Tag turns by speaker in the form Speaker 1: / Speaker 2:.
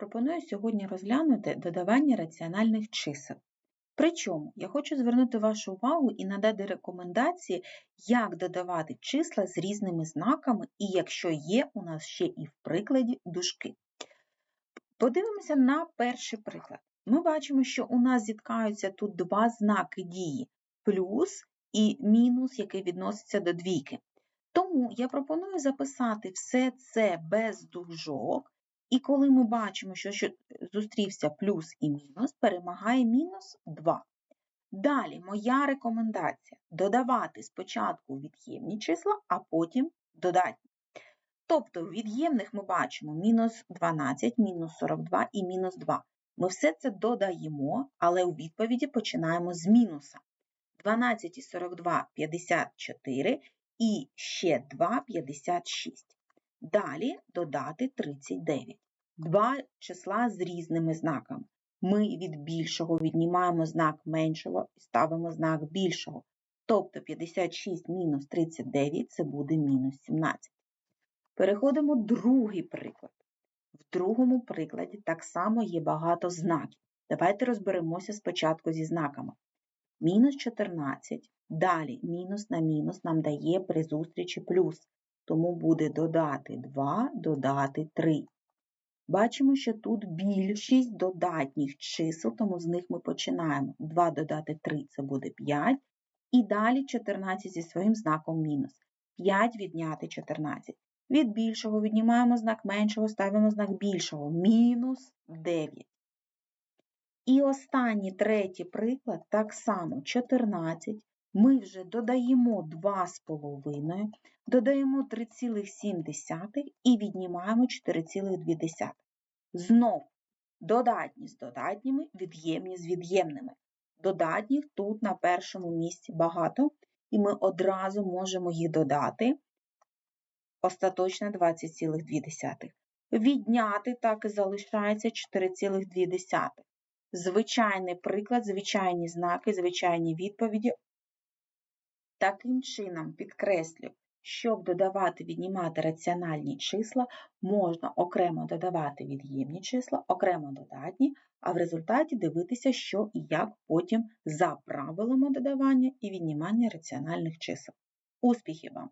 Speaker 1: пропоную сьогодні розглянути додавання раціональних чисел. Причому я хочу звернути вашу увагу і надати рекомендації, як додавати числа з різними знаками, і якщо є у нас ще і в прикладі дужки. Подивимося на перший приклад. Ми бачимо, що у нас зіткаються тут два знаки дії плюс і мінус, який відноситься до двійки. Тому я пропоную записати все це без дужок, і коли ми бачимо, що, зустрівся плюс і мінус, перемагає мінус 2. Далі моя рекомендація додавати спочатку від'ємні числа, а потім додатні. Тобто в від'ємних ми бачимо мінус 12, мінус 42 і мінус 2. Ми все це додаємо, але у відповіді починаємо з мінуса. 12 і 42 – 54 і ще 2 – 56. Далі додати 39. Два числа з різними знаками. Ми від більшого віднімаємо знак меншого і ставимо знак більшого. Тобто 56 мінус 39 це буде мінус 17. Переходимо другий приклад. В другому прикладі так само є багато знаків. Давайте розберемося спочатку зі знаками. Мінус 14, далі мінус на мінус нам дає при зустрічі плюс, тому буде додати 2, додати 3. Бачимо, що тут більшість додатніх чисел, тому з них ми починаємо. 2 додати 3 це буде 5. І далі 14 зі своїм знаком мінус. 5 відняти 14. Від більшого віднімаємо знак меншого, ставимо знак більшого. Мінус 9. І останній третій приклад, так само 14. Ми вже додаємо 2,5, додаємо 3,7 і віднімаємо 4,2. Знов додатні з додатніми, від'ємні з від'ємними. Додатніх тут на першому місці багато, і ми одразу можемо їх додати. Остаточно 20,2. Відняти так і залишається 4,2. Звичайний приклад, звичайні знаки, звичайні відповіді. Таким чином, підкреслю, щоб додавати, віднімати раціональні числа, можна окремо додавати від'ємні числа, окремо додатні, а в результаті дивитися, що і як потім за правилами додавання і віднімання раціональних чисел. Успіхів вам!